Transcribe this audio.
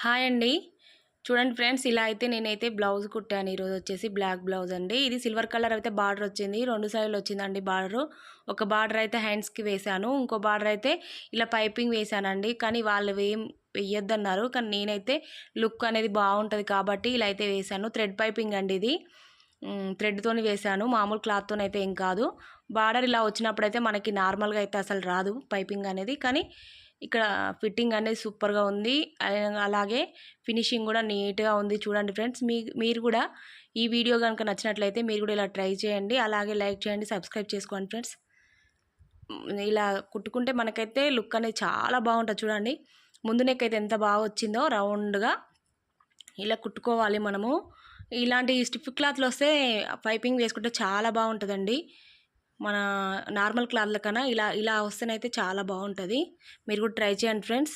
Hi అండి. చూడండి friends ఇలా అయితే నేనైతే బ్లౌజ్ కుట్టాను. ఈరోజు వచ్చేసి బ్లాక్ బ్లౌజ్ అండి. ఇది సిల్వర్ కలర్ అయితే బార్డర్ వచ్చింది. రెండు సైడ్లు వచ్చిందండి బార్డర్. ఒక బార్డర్ అయితే హ్యాండ్స్కి వేశాను. ఇంకో బార్డర్ అయితే ఇలా పైపింగ్ వేశానండి. కానీ వాళ్ళు ఏం వెయ్యొద్దన్నారు కానీ నేనైతే లుక్ అనేది బాగుంటుంది కాబట్టి ఇలా అయితే వేశాను. థ్రెడ్ పైపింగ్ అండి ఇది. థ్రెడ్తోని వేశాను. మామూలు క్లాత్తో అయితే ఏం కాదు. బార్డర్ ఇలా వచ్చినప్పుడైతే మనకి నార్మల్గా అయితే అసలు రాదు పైపింగ్ అనేది. కానీ ఇక్కడ ఫిట్టింగ్ అనేది సూపర్గా ఉంది. అలాగే ఫినిషింగ్ కూడా నీట్గా ఉంది చూడండి ఫ్రెండ్స్. మీ మీరు కూడా ఈ వీడియో కనుక నచ్చినట్లయితే మీరు కూడా ఇలా ట్రై చేయండి. అలాగే లైక్ చేయండి సబ్స్క్రైబ్ చేసుకోండి ఫ్రెండ్స్. ఇలా కుట్టుకుంటే మనకైతే లుక్ అనేది చాలా బాగుంటుంది చూడండి. ముందు నెక్కైతే ఎంత బాగా వచ్చిందో రౌండ్గా ఇలా కుట్టుకోవాలి మనము. ఇలాంటి స్టిఫ్ క్లాత్లు వస్తే పైపింగ్ వేసుకుంటే చాలా బాగుంటుందండి. మన నార్మల్ క్లాత్ల కన్నా ఇలా ఇలా వస్తేనైతే చాలా బాగుంటుంది. మీరు కూడా ట్రై చేయండి ఫ్రెండ్స్.